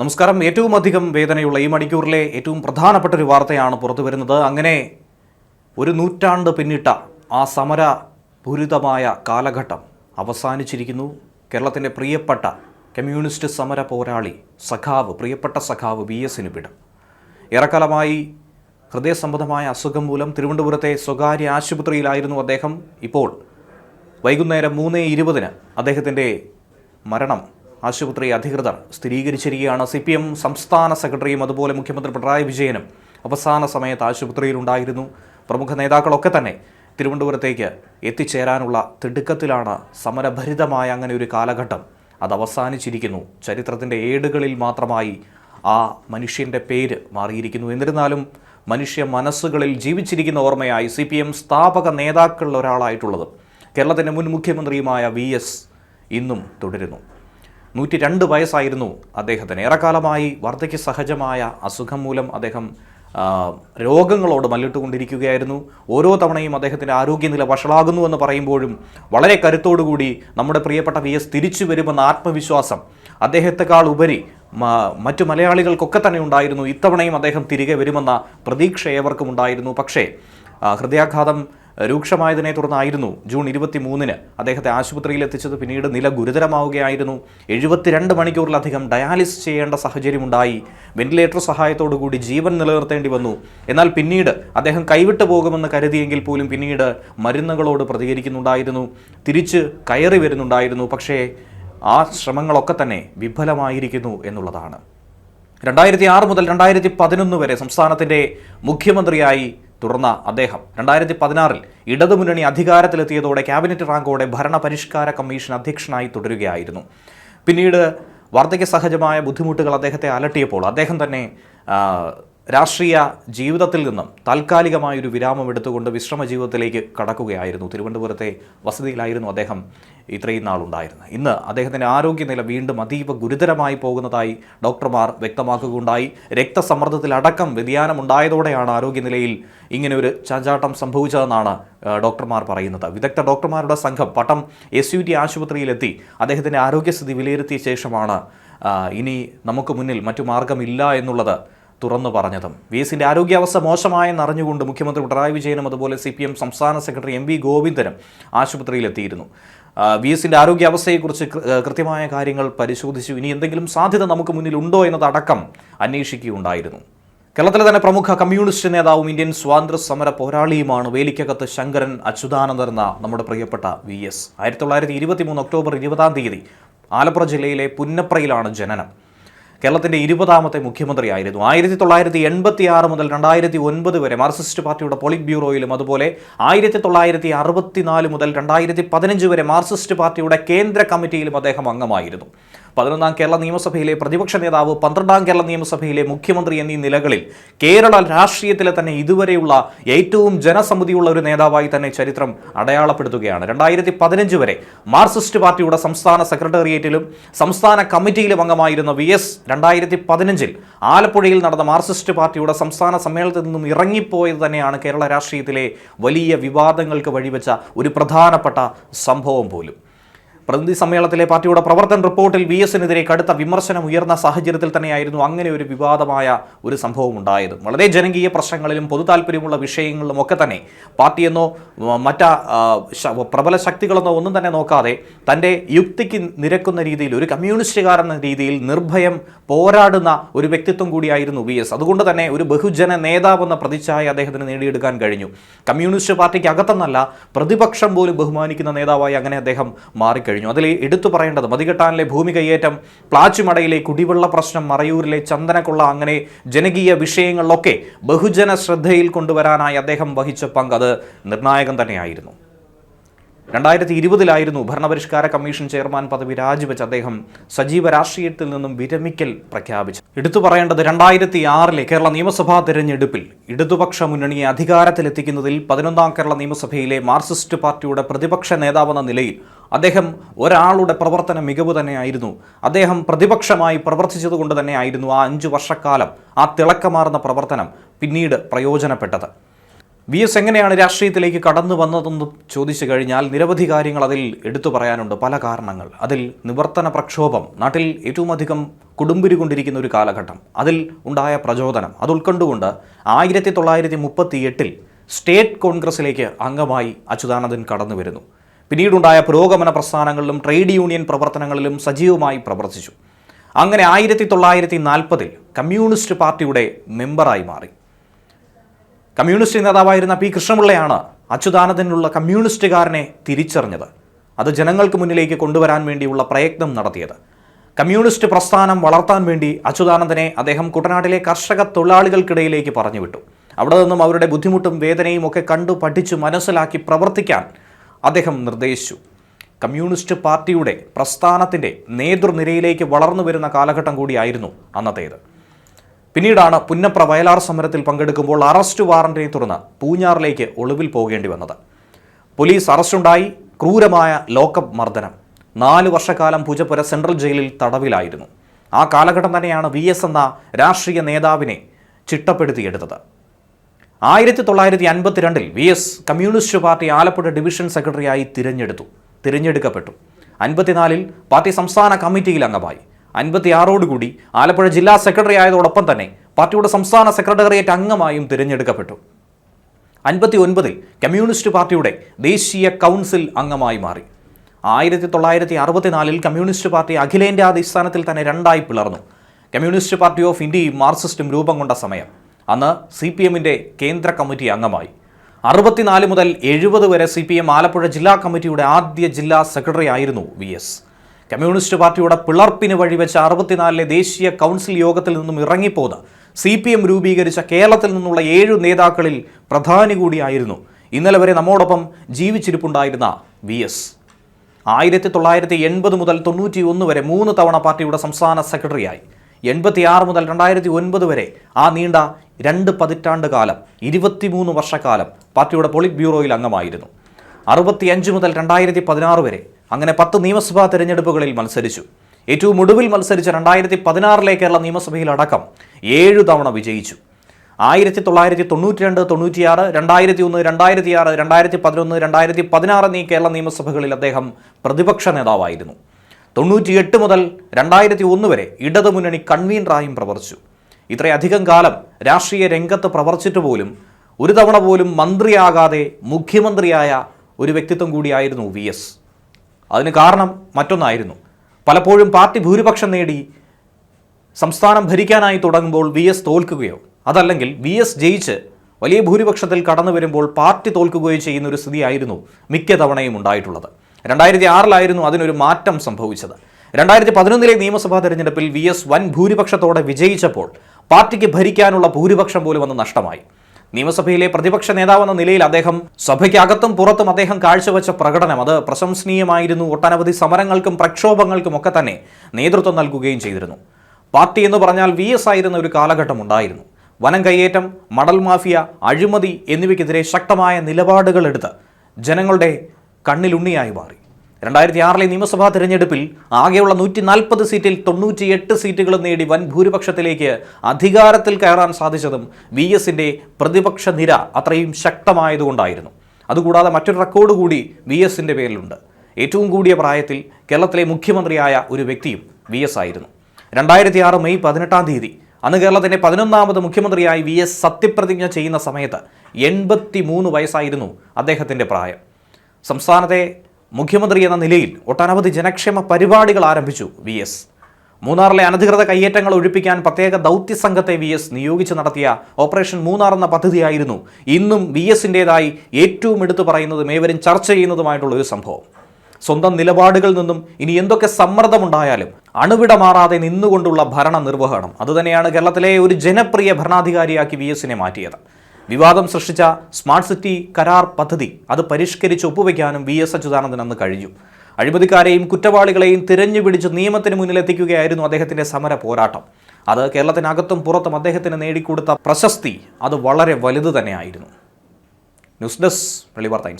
നമസ്കാരം. ഏറ്റവും അധികം വേദനയുള്ള ഈ മണിക്കൂറിലെ ഏറ്റവും പ്രധാനപ്പെട്ട ഒരു വാർത്തയാണ് പുറത്തു വരുന്നത്. അങ്ങനെ ഒരു നൂറ്റാണ്ട് പിന്നിട്ട ആ സമര പൂരിതമായ കാലഘട്ടം അവസാനിച്ചിരിക്കുന്നു. കേരളത്തിന്റെ പ്രിയപ്പെട്ട കമ്മ്യൂണിസ്റ്റ് സമര പോരാളി സഖാവ് പ്രിയപ്പെട്ട സഖാവ് വി എസിന് വിടും ഏറെക്കാലമായി ഹൃദയസംബന്ധമായ അസുഖം മൂലം തിരുവനന്തപുരത്തെ സ്വകാര്യ ആശുപത്രിയിലായിരുന്നു അദ്ദേഹം. ഇപ്പോൾ വൈകുന്നേരം മൂന്ന് ഇരുപതിന് അദ്ദേഹത്തിന്റെ മരണം ആശുപത്രി അധികൃതർ സ്ഥിരീകരിച്ചിരിക്കുകയാണ്. സി പി എം സംസ്ഥാന സെക്രട്ടറിയും അതുപോലെ മുഖ്യമന്ത്രി പിണറായി വിജയനും അവസാന സമയത്ത് ആശുപത്രിയിലുണ്ടായിരുന്നു. പ്രമുഖ നേതാക്കളൊക്കെ തന്നെ തിരുവനന്തപുരത്തേക്ക് എത്തിച്ചേരാനുള്ള തിടുക്കത്തിലാണ് സമരഭരിതമായ അങ്ങനെ ഒരു കാലഘട്ടം. അത് അവസാനിച്ചിരിക്കുന്നു. ചരിത്രത്തിന്റെ ഏടുകളിൽ മാത്രമായി ആ മനുഷ്യന്റെ പേര് മാറിയിരിക്കുന്നു. എന്നിരുന്നാലും മനുഷ്യ മനസ്സുകളിൽ ജീവിച്ചിരിക്കുന്ന ഓർമ്മയായി സി പി എം സ്ഥാപക നേതാക്കളിൽ ഒരാളായിട്ടുള്ളത് കേരളത്തിന്റെ മുൻ മുഖ്യമന്ത്രിയുമായ വി എസ് ഇന്നും തുടരുന്നു. നൂറ്റി രണ്ട് വയസ്സായിരുന്നു അദ്ദേഹത്തിന്. ഏറെക്കാലമായി വാർദ്ധക്യ സഹജമായ അസുഖം മൂലം അദ്ദേഹം രോഗങ്ങളോട് മല്ലിട്ടുകൊണ്ടിരിക്കുകയായിരുന്നു. ഓരോ തവണയും അദ്ദേഹത്തിന്റെ ആരോഗ്യനില വഷളാകുന്നു എന്ന് പറയുമ്പോഴും വളരെ കരുത്തോടുകൂടി നമ്മുടെ പ്രിയപ്പെട്ട വി എസ് തിരിച്ചു വരുമെന്ന ആത്മവിശ്വാസം അദ്ദേഹത്തെക്കാൾ ഉപരി മറ്റു മലയാളികൾക്കൊക്കെ തന്നെ ഉണ്ടായിരുന്നു. ഇത്തവണയും അദ്ദേഹം തിരികെ വരുമെന്ന പ്രതീക്ഷ ഏവർക്കും ഉണ്ടായിരുന്നു. പക്ഷേ ഹൃദയാഘാതം രൂക്ഷമായതിനെ തുടർന്നായിരുന്നു ജൂൺ ഇരുപത്തി മൂന്നിന് അദ്ദേഹത്തെ ആശുപത്രിയിൽ എത്തിച്ചത്. പിന്നീട് നില ഗുരുതരമാവുകയായിരുന്നു. എഴുപത്തിരണ്ട് മണിക്കൂറിലധികം ഡയാലിസ് ചെയ്യേണ്ട സാഹചര്യമുണ്ടായി. വെന്റിലേറ്റർ സഹായത്തോടുകൂടി ജീവൻ നിലനിർത്തേണ്ടി വന്നു. എന്നാൽ പിന്നീട് അദ്ദേഹം കൈവിട്ടു പോകുമെന്ന് കരുതിയെങ്കിൽ പോലും പിന്നീട് മരുന്നുകളോട് പ്രതികരിക്കുന്നുണ്ടായിരുന്നു. തിരിച്ച് കയറി വരുന്നുണ്ടായിരുന്നു. പക്ഷേ ആ ശ്രമങ്ങളൊക്കെ തന്നെ വിഫലമായിരിക്കുന്നു എന്നുള്ളതാണ്. രണ്ടായിരത്തി ആറ് മുതൽ രണ്ടായിരത്തി പതിനൊന്ന് വരെ സംസ്ഥാനത്തിന്റെ മുഖ്യമന്ത്രിയായി തുടർന്ന അദ്ദേഹം രണ്ടായിരത്തി പതിനാറിൽ ഇടതുമുന്നണി അധികാരത്തിലെത്തിയതോടെ ക്യാബിനറ്റ് റാങ്കോടെ ഭരണപരിഷ്കാര കമ്മീഷൻ അധ്യക്ഷനായി തുടരുകയായിരുന്നു. പിന്നീട് വാർദ്ധക്യ സഹജമായ ബുദ്ധിമുട്ടുകൾ അദ്ദേഹത്തെ അലട്ടിയപ്പോൾ അദ്ദേഹം തന്നെ രാഷ്ട്രീയ ജീവിതത്തിൽ നിന്നും താൽക്കാലികമായ ഒരു വിരാമം എടുത്തുകൊണ്ട് വിശ്രമ ജീവിതത്തിലേക്ക് കടക്കുകയായിരുന്നു. തിരുവനന്തപുരത്തെ വസതിയിലായിരുന്നു അദ്ദേഹം ഇത്രയും നാളുണ്ടായിരുന്നത്. ഇന്ന് അദ്ദേഹത്തിന്റെ ആരോഗ്യനില വീണ്ടും അതീവ ഗുരുതരമായി പോകുന്നതായി ഡോക്ടർമാർ വ്യക്തമാക്കുകയുണ്ടായി. രക്തസമ്മർദ്ദത്തിലടക്കം വ്യതിയാനം ഉണ്ടായതോടെയാണ് ആരോഗ്യനിലയിൽ ഇങ്ങനെ ഒരു ചാഞ്ചാട്ടം സംഭവിച്ചതെന്നാണ് ഡോക്ടർമാർ പറയുന്നത്. വിദഗ്ധ ഡോക്ടർമാരുടെ സംഘം പട്ടം എസ് യു ടി ആശുപത്രിയിലെത്തി അദ്ദേഹത്തിന്റെ ആരോഗ്യസ്ഥിതി വിലയിരുത്തിയ ശേഷമാണ് ഇനി നമുക്ക് മുന്നിൽ മറ്റു മാർഗമില്ല എന്നുള്ളത് തുറന്നു പറഞ്ഞതും. വി എസിന്റെ ആരോഗ്യാവസ്ഥ മോശമായെന്ന് അറിഞ്ഞുകൊണ്ട് മുഖ്യമന്ത്രി പിണറായി വിജയനും അതുപോലെ സി പി എം സംസ്ഥാന സെക്രട്ടറി എം വി ഗോവിന്ദനും ആശുപത്രിയിലെത്തിയിരുന്നു. വി എസിന്റെ ആരോഗ്യാവസ്ഥയെക്കുറിച്ച് കൃത്യമായ കാര്യങ്ങൾ പരിശോധിച്ചു. ഇനി എന്തെങ്കിലും സാധ്യത നമുക്ക് മുന്നിലുണ്ടോ എന്നതടക്കം അന്വേഷിക്കുകയുണ്ടായിരുന്നു. കേരളത്തിലെ തന്നെ പ്രമുഖ കമ്മ്യൂണിസ്റ്റ് നേതാവും ഇന്ത്യൻ സ്വാതന്ത്ര്യ സമര പോരാളിയുമാണ് വേലിക്കകത്ത് ശങ്കരൻ അച്യുതാനന്ദൻ എന്ന നമ്മുടെ പ്രിയപ്പെട്ട വി എസ്. ആയിരത്തി തൊള്ളായിരത്തി ഇരുപത്തി മൂന്ന് ഒക്ടോബർ ഇരുപതാം തീയതി ആലപ്പുഴ ജില്ലയിലെ പുന്നപ്രയിലാണ് ജനനം. കേരളത്തിന്റെ ഇരുപതാമത്തെ മുഖ്യമന്ത്രിയായിരുന്നു. ആയിരത്തി തൊള്ളായിരത്തി എൺപത്തി ആറ് മുതൽ രണ്ടായിരത്തി ഒൻപത് വരെ മാർക്സിസ്റ്റ് പാർട്ടിയുടെ പോളിറ്റ് ബ്യൂറോയിലും അതുപോലെ ആയിരത്തി തൊള്ളായിരത്തി അറുപത്തിനാല് മുതൽ രണ്ടായിരത്തി പതിനഞ്ച് വരെ മാർക്സിസ്റ്റ് പാർട്ടിയുടെ കേന്ദ്ര കമ്മിറ്റിയിലും അദ്ദേഹം അംഗമായിരുന്നു. പതിനൊന്നാം കേരള നിയമസഭയിലെ പ്രതിപക്ഷ നേതാവ് പന്ത്രണ്ടാം കേരള നിയമസഭയിലെ മുഖ്യമന്ത്രി എന്നീ നിലകളിൽ കേരള രാഷ്ട്രീയത്തിലെ തന്നെ ഇതുവരെയുള്ള ഏറ്റവും ജനസമിതിയുള്ള ഒരു നേതാവായി തന്നെ ചരിത്രം അടയാളപ്പെടുത്തുകയാണ്. രണ്ടായിരത്തി പതിനഞ്ച് വരെ മാർക്സിസ്റ്റ് പാർട്ടിയുടെ സംസ്ഥാന സെക്രട്ടേറിയറ്റിലും സംസ്ഥാന കമ്മിറ്റിയിലും അംഗമായിരുന്ന വി എസ് രണ്ടായിരത്തി പതിനഞ്ചിൽ ആലപ്പുഴയിൽ നടന്ന മാർക്സിസ്റ്റ് പാർട്ടിയുടെ സംസ്ഥാന സമ്മേളനത്തിൽ നിന്നും ഇറങ്ങിപ്പോയത് തന്നെയാണ് കേരള രാഷ്ട്രീയത്തിലെ വലിയ വിവാദങ്ങൾക്ക് വഴിവെച്ച ഒരു പ്രധാനപ്പെട്ട സംഭവം പോലും. പ്രതിനിധി സമ്മേളനത്തിലെ പാർട്ടിയുടെ പ്രവർത്തന റിപ്പോർട്ടിൽ വി എസിനെതിരെ കടുത്ത വിമർശനം ഉയർന്ന സാഹചര്യത്തിൽ തന്നെയായിരുന്നു അങ്ങനെ ഒരു വിവാദമായ ഒരു സംഭവം ഉണ്ടായത്. വളരെ ജനകീയ പ്രശ്നങ്ങളിലും പൊതു താല്പര്യമുള്ള വിഷയങ്ങളിലും ഒക്കെ തന്നെ പാർട്ടിയെന്നോ മറ്റ പ്രബല ശക്തികളെന്നോ ഒന്നും തന്നെ നോക്കാതെ തന്റെ യുക്തിക്ക് നിരക്കുന്ന രീതിയിൽ ഒരു കമ്മ്യൂണിസ്റ്റുകാരൻ എന്ന രീതിയിൽ നിർഭയം പോരാടുന്ന ഒരു വ്യക്തിത്വം കൂടിയായിരുന്നു വി എസ്. അതുകൊണ്ട് തന്നെ ഒരു ബഹുജന നേതാവെന്ന പ്രതിച്ഛായ അദ്ദേഹത്തിന് നേടിയെടുക്കാൻ കഴിഞ്ഞു. കമ്മ്യൂണിസ്റ്റ് പാർട്ടിക്ക് അകത്തെന്നല്ല പ്രതിപക്ഷം പോലും ബഹുമാനിക്കുന്ന നേതാവായി അങ്ങനെ അദ്ദേഹം മാറിക്കഴിഞ്ഞു. അതിൽ എടുത്തു പറയേണ്ടത് മതികെട്ടാനിലെ ഭൂമി കയ്യേറ്റം പ്ലാച്ചുമടയിലെ കുടിവെള്ള പ്രശ്നം മറയൂരിലെ ചന്ദനക്കുള്ള അങ്ങനെ ജനകീയ വിഷയങ്ങളിലൊക്കെ ബഹുജന ശ്രദ്ധയിൽ കൊണ്ടുവരാനായി അദ്ദേഹം വഹിച്ച പങ്ക്. അത് നിർണായകം തന്നെയായിരുന്നു. രണ്ടായിരത്തി ഇരുപതിലായിരുന്നു ഭരണപരിഷ്കാര കമ്മീഷൻ ചെയർമാൻ പദവി രാജിവെച്ച് അദ്ദേഹം സജീവ രാഷ്ട്രീയത്തിൽ നിന്നും വിരമിക്കൽ പ്രഖ്യാപിച്ചു. എടുത്തു പറയേണ്ടത് രണ്ടായിരത്തി ആറിലെ കേരള നിയമസഭാ തെരഞ്ഞെടുപ്പിൽ ഇടതുപക്ഷ മുന്നണിയെ അധികാരത്തിലെത്തിക്കുന്നതിൽ പതിനൊന്നാം കേരള നിയമസഭയിലെ മാർക്സിസ്റ്റ് പാർട്ടിയുടെ പ്രതിപക്ഷ നേതാവെന്ന നിലയിൽ അദ്ദേഹം ഒരാളുടെ പ്രവർത്തന മികവ് തന്നെയായിരുന്നു. അദ്ദേഹം പ്രതിപക്ഷമായി പ്രവർത്തിച്ചതുകൊണ്ട് തന്നെയായിരുന്നു ആ അഞ്ചു വർഷക്കാലം ആ തിളക്കമാർന്ന പ്രവർത്തനം പിന്നീട് പ്രയോജനപ്പെട്ടത്. വി എസ് എങ്ങനെയാണ് രാഷ്ട്രീയത്തിലേക്ക് കടന്നു വന്നതെന്ന് ചോദിച്ചു കഴിഞ്ഞാൽ നിരവധി കാര്യങ്ങൾ അതിൽ എടുത്തു പറയാനുണ്ട്. പല കാരണങ്ങൾ. അതിൽ നിവർത്തന പ്രക്ഷോഭം. നാട്ടിൽ ഏറ്റവും അധികം കുടുംബിരികൊണ്ടിരിക്കുന്ന ഒരു കാലഘട്ടം. അതിൽ ഉണ്ടായ പ്രചോദനം. അത് ഉൾക്കൊണ്ടുകൊണ്ട് ആയിരത്തി തൊള്ളായിരത്തി മുപ്പത്തി എട്ടിൽ സ്റ്റേറ്റ് കോൺഗ്രസിലേക്ക് അംഗമായി അച്യുതാനന്ദൻ കടന്നു വരുന്നു പിന്നീടുണ്ടായ പുരോഗമന പ്രസ്ഥാനങ്ങളിലും ട്രേഡ് യൂണിയൻ പ്രവർത്തനങ്ങളിലും സജീവമായി പ്രവർത്തിച്ചു. അങ്ങനെ ആയിരത്തി തൊള്ളായിരത്തി നാൽപ്പതിൽ കമ്മ്യൂണിസ്റ്റ് പാർട്ടിയുടെ മെമ്പറായി മാറി. കമ്മ്യൂണിസ്റ്റ് നേതാവായിരുന്ന പി കൃഷ്ണപിള്ളയാണ് അച്യുതാനന്ദനുള്ള കമ്മ്യൂണിസ്റ്റുകാരനെ തിരിച്ചറിഞ്ഞത്. അത് ജനങ്ങൾക്ക് മുന്നിലേക്ക് കൊണ്ടുവരാൻ വേണ്ടിയുള്ള പ്രയത്നം നടത്തിയത്. കമ്മ്യൂണിസ്റ്റ് പ്രസ്ഥാനം വളർത്താൻ വേണ്ടി അച്യുതാനന്ദനെ അദ്ദേഹം കുട്ടനാട്ടിലെ കർഷക തൊഴിലാളികൾക്കിടയിലേക്ക് പറഞ്ഞുവിട്ടു. അവിടെ നിന്നും അവരുടെ ബുദ്ധിമുട്ടും വേദനയും ഒക്കെ കണ്ടു പഠിച്ചു മനസ്സിലാക്കി പ്രവർത്തിക്കാൻ അദ്ദേഹം നിർദ്ദേശിച്ചു. കമ്മ്യൂണിസ്റ്റ് പാർട്ടിയുടെ പ്രസ്ഥാനത്തിന്റെ നേതൃനിരയിലേക്ക് വളർന്നു വരുന്ന കാലഘട്ടം കൂടിയായിരുന്നു അന്നത്തേത്. പിന്നീടാണ് പുന്നപ്ര വയലാർ സമരത്തിൽ പങ്കെടുക്കുമ്പോൾ അറസ്റ്റ് വാറന്റിനെ തുടർന്ന് പൂഞ്ഞാറിലേക്ക് ഒളിവിൽ പോകേണ്ടി വന്നത്. പോലീസ് അറസ്റ്റുണ്ടായി. ക്രൂരമായ ലോക്കപ്പ് മർദ്ദനം. നാല് വർഷക്കാലം പൂജപ്പുര സെൻട്രൽ ജയിലിൽ തടവിലായിരുന്നു. ആ കാലഘട്ടം തന്നെയാണ് വി എസ് എന്ന രാഷ്ട്രീയ നേതാവിനെ ചിട്ടപ്പെടുത്തിയെടുത്തത്. ആയിരത്തി തൊള്ളായിരത്തി അൻപത്തിരണ്ടിൽ V S communist party Alappuzha division സെക്രട്ടറിയായി തിരഞ്ഞെടുത്തു. തിരഞ്ഞെടുക്കപ്പെട്ടു. അൻപത്തിനാലിൽ പാർട്ടി സംസ്ഥാന കമ്മിറ്റിയിൽ അംഗമായി. അൻപത്തിയാറോടുകൂടി ആലപ്പുഴ ജില്ലാ സെക്രട്ടറി ആയതോടൊപ്പം തന്നെ പാർട്ടിയുടെ സംസ്ഥാന സെക്രട്ടേറിയറ്റ് അംഗമായും തിരഞ്ഞെടുക്കപ്പെട്ടു. അൻപത്തി ഒൻപതിൽ കമ്മ്യൂണിസ്റ്റ് പാർട്ടിയുടെ ദേശീയ കൗൺസിൽ അംഗമായി മാറി. ആയിരത്തി തൊള്ളായിരത്തി അറുപത്തിനാലിൽ കമ്മ്യൂണിസ്റ്റ് പാർട്ടി അഖിലേന്ത്യാ അടിസ്ഥാനത്തിൽ തന്നെ രണ്ടായി പിളർന്നു. കമ്മ്യൂണിസ്റ്റ് പാർട്ടി ഓഫ് ഇന്ത്യയും മാർക്സിസ്റ്റും രൂപം കൊണ്ട സമയം. അന്ന് സി പി എമ്മിന്റെ കേന്ദ്ര കമ്മിറ്റി അംഗമായി. അറുപത്തിനാല് മുതൽ എഴുപത് വരെ സി പി എം ആലപ്പുഴ ജില്ലാ കമ്മിറ്റിയുടെ ആദ്യ ജില്ലാ സെക്രട്ടറി ആയിരുന്നു വി എസ്. കമ്മ്യൂണിസ്റ്റ് പാർട്ടിയുടെ പിളർപ്പിന് വഴിവെച്ച അറുപത്തിനാലിലെ ദേശീയ കൗൺസിൽ യോഗത്തിൽ നിന്നും ഇറങ്ങിപ്പോന്ന് സി പി എം രൂപീകരിച്ച കേരളത്തിൽ നിന്നുള്ള ഏഴു നേതാക്കളിൽ പ്രധാനി കൂടിയായിരുന്നു. ഇന്നലെ വരെ നമ്മോടൊപ്പം ജീവിച്ചിരിപ്പുണ്ടായിരുന്ന വി എസ്. ആയിരത്തി തൊള്ളായിരത്തി എൺപത് മുതൽ തൊണ്ണൂറ്റി ഒന്ന് വരെ മൂന്ന് തവണ പാർട്ടിയുടെ സംസ്ഥാന സെക്രട്ടറിയായി. എൺപത്തിയാറ് മുതൽ രണ്ടായിരത്തി ഒൻപത് വരെ ആ നീണ്ട രണ്ട് പതിറ്റാണ്ട് കാലം ഇരുപത്തിമൂന്ന് വർഷക്കാലം പാർട്ടിയുടെ പോളിറ്റ് ബ്യൂറോയിൽ അംഗമായിരുന്നു. അറുപത്തിയഞ്ച് മുതൽ രണ്ടായിരത്തി പതിനാറ് വരെ അങ്ങനെ പത്ത് നിയമസഭാ തെരഞ്ഞെടുപ്പുകളിൽ മത്സരിച്ചു. ഏറ്റവും ഒടുവിൽ മത്സരിച്ച രണ്ടായിരത്തി പതിനാറിലെ കേരള നിയമസഭയിലടക്കം ഏഴു തവണ വിജയിച്ചു. ആയിരത്തി തൊള്ളായിരത്തി തൊണ്ണൂറ്റി രണ്ട് തൊണ്ണൂറ്റിയാറ് രണ്ടായിരത്തി ഒന്ന് രണ്ടായിരത്തി ആറ് രണ്ടായിരത്തി പതിനൊന്ന് രണ്ടായിരത്തി പതിനാറ് എന്നീ കേരള നിയമസഭകളിൽ അദ്ദേഹം പ്രതിപക്ഷ നേതാവായിരുന്നു. തൊണ്ണൂറ്റിയെട്ട് മുതൽ രണ്ടായിരത്തി ഒന്ന് വരെ ഇടതുമുന്നണി കൺവീനറായും പ്രവർത്തിച്ചു. ഇത്രയധികം കാലം രാഷ്ട്രീയ രംഗത്ത് പ്രവർത്തിച്ചിട്ട് പോലും ഒരു തവണ പോലും മന്ത്രിയാകാതെ മുഖ്യമന്ത്രിയായ ഒരു വ്യക്തിത്വം കൂടിയായിരുന്നു വി എസ്. അതിന് കാരണം മറ്റൊന്നായിരുന്നു. പലപ്പോഴും പാർട്ടി ഭൂരിപക്ഷം നേടി സംസ്ഥാനം ഭരിക്കാനായി തുടങ്ങുമ്പോൾ വി എസ് തോൽക്കുകയോ അതല്ലെങ്കിൽ വി എസ് ജയിച്ച് വലിയ ഭൂരിപക്ഷത്തിൽ കടന്നു വരുമ്പോൾ പാർട്ടി തോൽക്കുകയോ ചെയ്യുന്ന ഒരു സ്ഥിതിയായിരുന്നു മിക്ക തവണയും ഉണ്ടായിട്ടുള്ളത്. രണ്ടായിരത്തി ആറിലായിരുന്നു അതിനൊരു മാറ്റം സംഭവിച്ചത്. രണ്ടായിരത്തി പതിനൊന്നിലെ നിയമസഭാ തെരഞ്ഞെടുപ്പിൽ വി എസ് വൻ ഭൂരിപക്ഷത്തോടെ വിജയിച്ചപ്പോൾ പാർട്ടിക്ക് ഭരിക്കാനുള്ള ഭൂരിപക്ഷം പോലും അന്ന് നഷ്ടമായി. നിയമസഭയിലെ പ്രതിപക്ഷ നേതാവെന്ന നിലയിൽ അദ്ദേഹം സഭയ്ക്കകത്തും പുറത്തും അദ്ദേഹം കാഴ്ചവെച്ച പ്രകടനം. അത് പ്രശംസനീയമായിരുന്നു. ഒട്ടനവധി സമരങ്ങൾക്കും പ്രക്ഷോഭങ്ങൾക്കും ഒക്കെ തന്നെ നേതൃത്വം നൽകുകയും ചെയ്തിരുന്നു. പാർട്ടി എന്ന് പറഞ്ഞാൽ വി എസ് ആയിരുന്ന ഒരു കാലഘട്ടം ഉണ്ടായിരുന്നു. വനം കയ്യേറ്റം മടൽ മാഫിയ അഴിമതി എന്നിവയ്ക്കെതിരെ ശക്തമായ നിലപാടുകളെടുത്ത് ജനങ്ങളുടെ കണ്ണിലുണ്ണിയായി മാറി. രണ്ടായിരത്തി ആറിലെ നിയമസഭാ തിരഞ്ഞെടുപ്പിൽ ആകെയുള്ള നൂറ്റി നാൽപ്പത് സീറ്റിൽ തൊണ്ണൂറ്റിയെട്ട് സീറ്റുകൾ നേടി വൻ ഭൂരിപക്ഷത്തിലേക്ക് അധികാരത്തിൽ കയറാൻ സാധിച്ചതും വി എസിന്റെ പ്രതിപക്ഷ നിര അത്രയും ശക്തമായതുകൊണ്ടായിരുന്നു. അതുകൂടാതെ മറ്റൊരു റെക്കോർഡ് കൂടി വി എസിന്റെ പേരിലുണ്ട്. ഏറ്റവും കൂടിയ പ്രായത്തിൽ കേരളത്തിലെ മുഖ്യമന്ത്രിയായ ഒരു വ്യക്തിയും വി എസ് ആയിരുന്നു. രണ്ടായിരത്തി ആറ് മെയ് പതിനെട്ടാം തീയതി അന്ന് കേരളത്തിന്റെ പതിനൊന്നാമത് മുഖ്യമന്ത്രിയായി വി എസ് സത്യപ്രതിജ്ഞ ചെയ്യുന്ന സമയത്ത് എൺപത്തി മൂന്ന് വയസ്സായിരുന്നു അദ്ദേഹത്തിന്റെ പ്രായം. സംസ്ഥാനത്തെ മുഖ്യമന്ത്രി എന്ന നിലയിൽ ഒട്ടനവധി ജനക്ഷേമ പരിപാടികൾ ആരംഭിച്ചു വി എസ്. മൂന്നാറിലെ അനധികൃത കയ്യേറ്റങ്ങൾ ഒഴിപ്പിക്കാൻ പ്രത്യേക ദൗത്യ സംഘത്തെ വി എസ് നിയോഗിച്ച് നടത്തിയ ഓപ്പറേഷൻ മൂന്നാർ എന്ന പദ്ധതിയായിരുന്നു ഇന്നും വി എസിന്റെതായി ഏറ്റവും എടുത്തു പറയുന്നതും ഏവരും ചർച്ച ചെയ്യുന്നതുമായിട്ടുള്ള ഒരു സംഭവം. സ്വന്തം നിലപാടുകളിൽ നിന്നും ഇനി എന്തൊക്കെ സമ്മർദ്ദമുണ്ടായാലും അണുവിട മാറാതെ നിന്നുകൊണ്ടുള്ള ഭരണ നിർവഹണം അതുതന്നെയാണ് കേരളത്തിലെ ഒരു ജനപ്രിയ ഭരണാധികാരിയാക്കി വി എസിനെ മാറ്റിയത്. വിവാദം സൃഷ്ടിച്ച സ്മാർട്ട് സിറ്റി കരാർ പദ്ധതി അത് പരിഷ്കരിച്ച് ഒപ്പുവെക്കാനും വി എസ് അച്യുതാനന്ദൻ അന്ന് കഴിഞ്ഞു. അഴിമതിക്കാരെയും കുറ്റവാളികളെയും തിരഞ്ഞുപിടിച്ച് നിയമത്തിന് മുന്നിലെത്തിക്കുകയായിരുന്നു അദ്ദേഹത്തിന്റെ സമര പോരാട്ടം. അത് കേരളത്തിനകത്തും പുറത്തും അദ്ദേഹത്തിന് നേടിക്കൊടുത്ത പ്രശസ്തി അത് വളരെ വലുത് തന്നെയായിരുന്നു. News desk വെളിവാർത്ത